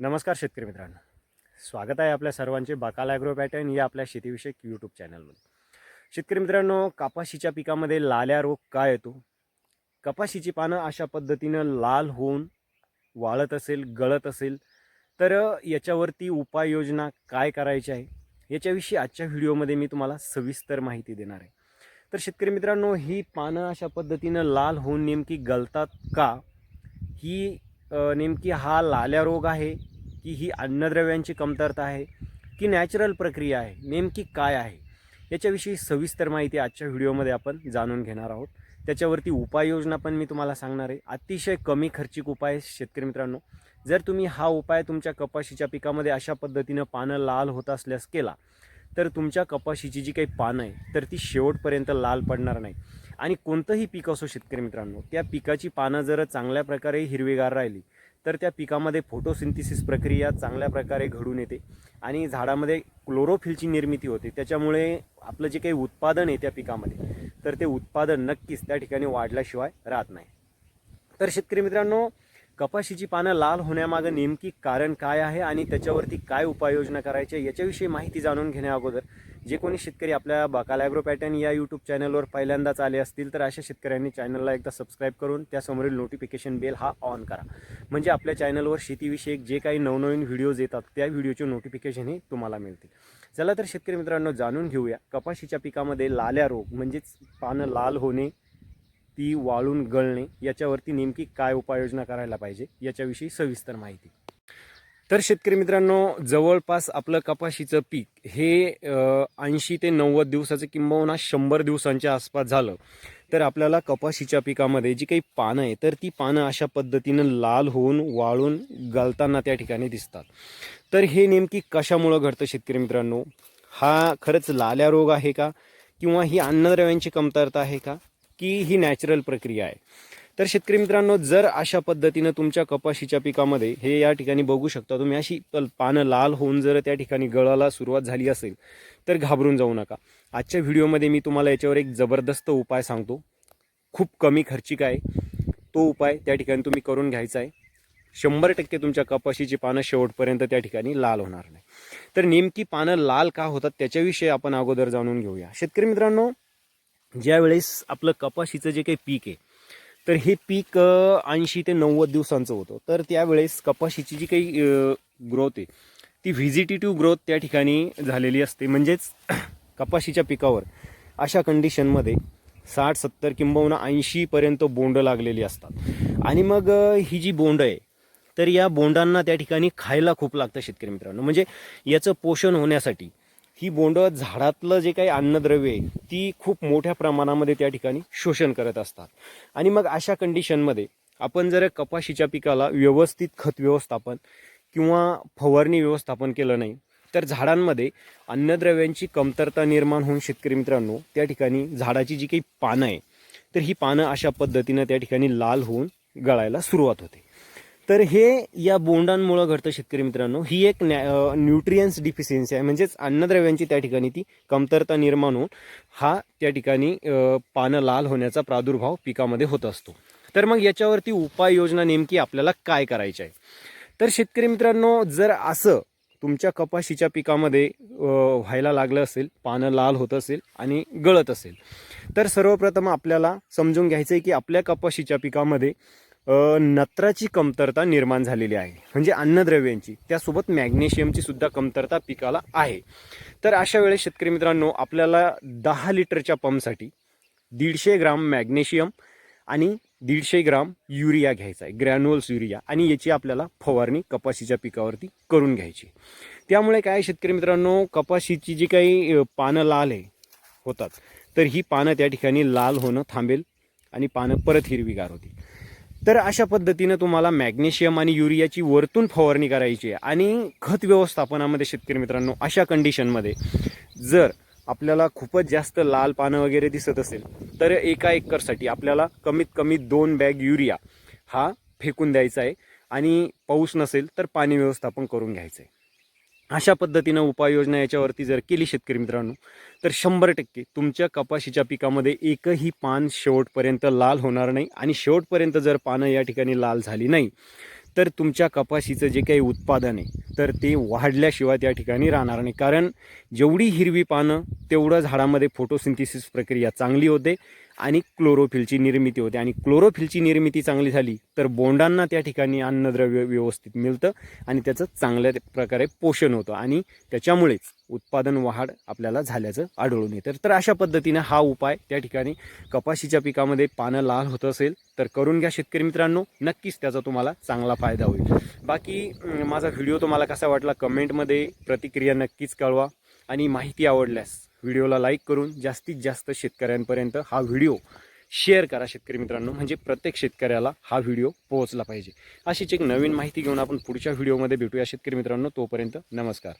नमस्कार शेतकरी मित्रांनो. स्वागत आहे आपल्या सर्वांचे बाकाल ॲग्रो पॅटर्न या आपल्या शेतीविषयक यूट्यूब चॅनलमध्ये शेतकरी मित्रांनो कपाशीच्या पिकामध्ये लाल्या रोग काय येतो? कपाशीची पानं अशा पद्धतीनं लाल होऊन वाळत असेल गळत असेल तर याच्यावरती उपाययोजना काय करायची आहे? याच्याविषयी आजच्या व्हिडिओमध्ये मी तुम्हाला सविस्तर माहिती देणार आहे. तर शेतकरी मित्रांनो ही पानं अशा पद्धतीनं लाल होऊन नेमकी गळतात का? ही नेमकी हा लाल्या रोग आहे की ही अन्नद्रव्यांची कमतरता आहे की नॅचरल प्रक्रिया आहे नेमकी काय आहे याच्याविषयी सविस्तर माहिती आजच्या व्हिडिओमध्ये आपण जाणून घेणार आहोत. त्याच्यावरती उपाययोजना पण मी तुम्हाला सांगणार आहे. अतिशय कमी खर्चिक उपाय शेतकरी मित्रांनो जर तुम्ही हा उपाय तुमच्या कपाशीच्या पिकामध्ये अशा पद्धतीनं पानं लाल होत असल्यास केला तर तुमच्या कपाशीची जी काही पानं आहे तर ती शेवटपर्यंत लाल पडणार नाही. आणि कोणतंही पीक असो शेतकरी मित्रांनो त्या पिकाची पानं जर चांगल्या प्रकारे हिरवीगार राहिली तर त्या पिकामध्ये फोटोसिंथिसिस प्रक्रिया चांगल्या प्रकारे घडून येते आणि झाडामध्ये क्लोरोफिलची निर्मिती होते. त्याच्यामुळे आपलं जे काही उत्पादन आहे त्या पिकामध्ये तर ते उत्पादन नक्कीच त्या ठिकाणी वाढल्याशिवाय राहत नाही. तर शेतकरी मित्रांनो कपाशीची पानं लाल होण्यामागं नेमकी कारण काय आहे आणि त्याच्यावरती काय उपाययोजना करायच्या याच्याविषयी माहिती जाणून घेण्या अगोदर. जे कोणी शेतकरी आपल्या बकाल ॲग्रो पॅटर्न या यूट्यूब चॅनलवर पहिल्यांदाच आले असतील तर अशा शेतकऱ्यांनी चॅनलला एकदा सबस्क्राईब करून त्यासमोरील नोटिफिकेशन बेल हा ऑन करा. म्हणजे आपल्या चॅनलवर शेतीविषयक जे काही नवनवीन व्हिडिओज येतात त्या व्हिडिओचे नोटिफिकेशन हे तुम्हाला मिळतील. चला तर शेतकरी मित्रांनो जाणून घेऊया. कपाशीच्या पिकामध्ये लाल्या रोग म्हणजेच पानं लाल होणे ती वाळून गळणे याच्यावरती नेमकी काय उपाययोजना करायला पाहिजे याच्याविषयी सविस्तर माहिती. तर शेतकरी मित्रांनो जवळपास आपलं कपाशीचं पीक हे ऐंशी ते नव्वद दिवसाचं किंबहुना शंभर दिवसांच्या आसपास झालं तर आपल्याला कपाशीच्या पिकामध्ये जी काही पानं आहे तर ती पानं अशा पद्धतीनं लाल होऊन वाळून गळताना त्या ठिकाणी दिसतात. तर हे नेमकी कशामुळं घडतं शेतकरी मित्रांनो? हा खरंच लाल्या रोग आहे का? किंवा ही अन्नद्रव्यांची कमतरता आहे का? की ही नॅचरल प्रक्रिया आहे. तर शेतकरी मित्रांनो जर अशा पद्धतीनं तुमच्या कपाशीच्या पिकामध्ये हे या ठिकाणी बघू शकता तुम्ही अशी पानं लाल होऊन जर त्या ठिकाणी गळाला सुरुवात झाली असेल तर घाबरून जाऊ नका. आजच्या व्हिडिओमध्ये मी तुम्हाला याच्यावर एक जबरदस्त उपाय सांगतो. खूप कमी खर्चिक आहे. तो उपाय त्या ठिकाणी तुम्ही करून घ्यायचा आहे. शंभर टक्के तुमच्या कपाशीची पानं शेवटपर्यंत त्या ठिकाणी लाल होणार नाही. तर नेमकी पानं लाल का होतात त्याच्याविषयी आपण अगोदर जाणून घेऊया. शेतकरी मित्रांनो ज्यावेळेस आपलं कपाशीचं जे काही पीक आहे तर हे पीक ऐंशी ते नव्वद दिवसांचं होतं. तर त्यावेळेस कपाशीची जी काही ग्रोथ आहे ती व्हिजिटेटिव्ह ग्रोथ त्या ठिकाणी झालेली असते. म्हणजेच कपाशीच्या पिकावर अशा कंडिशनमध्ये साठ सत्तर किंबहुना ऐंशीपर्यंत बोंड लागलेली असतात. आणि मग ही जी बोंड आहे तर या बोंडांना त्या ठिकाणी खायला खूप लागतं शेतकरी मित्रांनो. म्हणजे याचं पोषण होण्यासाठी ही बोंडं झाडातलं जे काही अन्नद्रव्य आहे ती खूप मोठ्या प्रमाणामध्ये त्या ठिकाणी शोषण करत असतात. आणि मग अशा कंडिशनमध्ये आपण जर कपाशीच्या पिकाला व्यवस्थित खत व्यवस्थापन किंवा फवारणी व्यवस्थापन केलं नाही तर झाडांमध्ये अन्नद्रव्यांची कमतरता निर्माण होऊन शेतकरी मित्रांनो त्या ठिकाणी झाडाची जी काही पानं आहे तर ही पानं अशा पद्धतीनं त्या ठिकाणी लाल होऊन गळायला सुरुवात होते. तर हे या बोंडांमुळं घडतं शेतकरी मित्रांनो. ही एक न्यूट्रियन्स डिफिशियन्सी आहे. म्हणजेच अन्नद्रव्यांची त्या ठिकाणी ती कमतरता निर्माण होऊन हा त्या ठिकाणी पानं लाल होण्याचा प्रादुर्भाव पिकामध्ये होत असतो. तर मग याच्यावरती उपाययोजना नेमकी आपल्याला काय करायची आहे? तर शेतकरी मित्रांनो जर असं तुमच्या कपाशीच्या पिकामध्ये व्हायला लागलं असेल पानं लाल होत असेल आणि गळत असेल तर सर्वप्रथम आपल्याला समजून घ्यायचं आहे की आपल्या कपाशीच्या पिकामध्ये नत्राची कमतरता निर्माण झालेली आहे. म्हणजे अन्नद्रव्यांची. त्यासोबत मॅग्नेशियमची सुद्धा कमतरता पिकाला आहे. तर अशा वेळेस शेतकरी मित्रांनो आपल्याला दहा लिटरच्या पंपसाठी दीडशे ग्राम मॅग्नेशियम आणि दीडशे ग्राम युरिया घ्यायचा आहे. Granules urea. आणि याची आपल्याला फवारणी कपाशीच्या पिकावरती करून घ्यायची त्यामुळे काय शेतकरी मित्रांनो कपाशीची जी काही पानं लाल आहे होतात. तर ही पानं त्या ठिकाणी लाल होणं थांबेल आणि पानं परत हिरवीगार होतील. तर अशा पद्धतीनं तुम्हाला मॅग्नेशियम आणि युरियाची वरतून फवारणी करायची आहे. आणि खत व्यवस्थापनामध्ये शेतकरी मित्रांनो अशा कंडिशनमध्ये जर आपल्याला खूपच जास्त लाल पानं वगैरे दिसत असेल तर एका एकरसाठी आपल्याला कमीत कमी दोन बॅग युरिया हा फेकून द्यायचा आहे. आणि पाऊस नसेल तर पाणी व्यवस्थापन करून घ्यायचं आहे. अशा पद्धतीनं उपाययोजना याच्यावरती जर केली शेतकरी मित्रांनो तर शंभर टक्के तुमच्या कपाशीच्या पिकामध्ये एकही पान शेवटपर्यंत लाल होणार नाही आणि शेवटपर्यंत जर पानं या ठिकाणी लाल झाली नाही तर तुमच्या कपाशीचं जे काही उत्पादन आहे तर ते वाढल्याशिवाय त्या ठिकाणी राहणार नाही. कारण जेवढी हिरवी पानं तेवढं झाडामध्ये फोटोसिंथिसिस प्रक्रिया चांगली होते. आणि क्लोरोफिलची निर्मिती होते. आणि क्लोरोफिलची निर्मिती चांगली झाली तर बोंडांना त्या ठिकाणी अन्नद्रव्य व्यवस्थित मिळतं आणि त्याचं चांगल्या प्रकारे पोषण होतं. आणि त्याच्यामुळेच उत्पादन वाढ आपल्याला झाल्याचं आढळून येतं. तर अशा पद्धतीनं हा उपाय त्या ठिकाणी कपाशीच्या पिकामध्ये पानं लाल होत असेल तर करून घ्या शेतकरी मित्रांनो. नक्कीच त्याचा तुम्हाला चांगला फायदा होईल. बाकी माझा व्हिडिओ तुम्हाला कसा वाटला कमेंटमध्ये प्रतिक्रिया नक्कीच कळवा आणि माहिती आवडल्यास व्हिडिओला लाईक करून जास्तीत जास्त शेतकऱ्यांपर्यंत हा व्हिडिओ शेअर करा शेतकरी मित्रांनो. म्हणजे प्रत्येक शेतकऱ्याला हा व्हिडिओ पोहोचला पाहिजे. अशीच एक नवीन माहिती घेऊन आपण पुढच्या व्हिडिओमध्ये भेटूया. शेतकरी मित्रांनो तोपर्यंत नमस्कार.